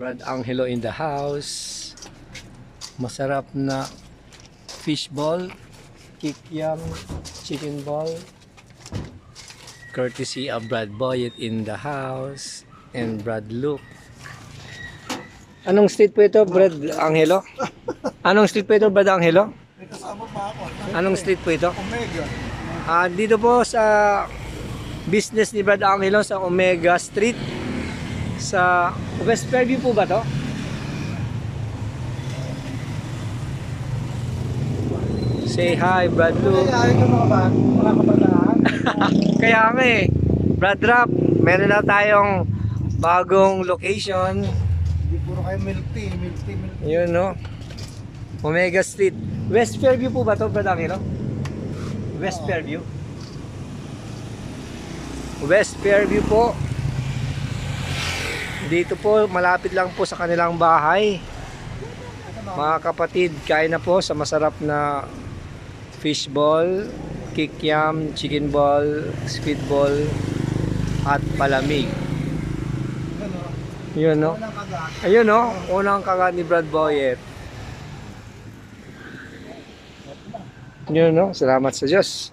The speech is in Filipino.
Brad Angelo in the house. Masarap na fish ball, kikyam, chicken ball. Courtesy of Brad Boyet in the house and Brad Luke. Anong street po ito, Brad Angelo? Anong street po ito, Brad Angelo? May kasama pa ako. Anong street po ito? Omega. Ah, dito po sa business ni Brad Angelo sa Omega Street sa West Fairview po ba to? Say hi, Brad Lou. Kaya nga eh, Brad Rap, meron na tayong bagong location. Hindi puro kayo milk tea, milk tea, milk tea. Yun no. Omega Street. West Fairview po ba to, Brad Angelo? West. Fairview? West Fairview po. Dito po, malapit lang po sa kanilang bahay. Mga kapatid, kain na po sa masarap na fish ball, kikyam, chicken ball, squid ball, at palamig. Yun no. Ayun no, unang kagat ni Brad Boyet. Yun no, salamat sa Diyos.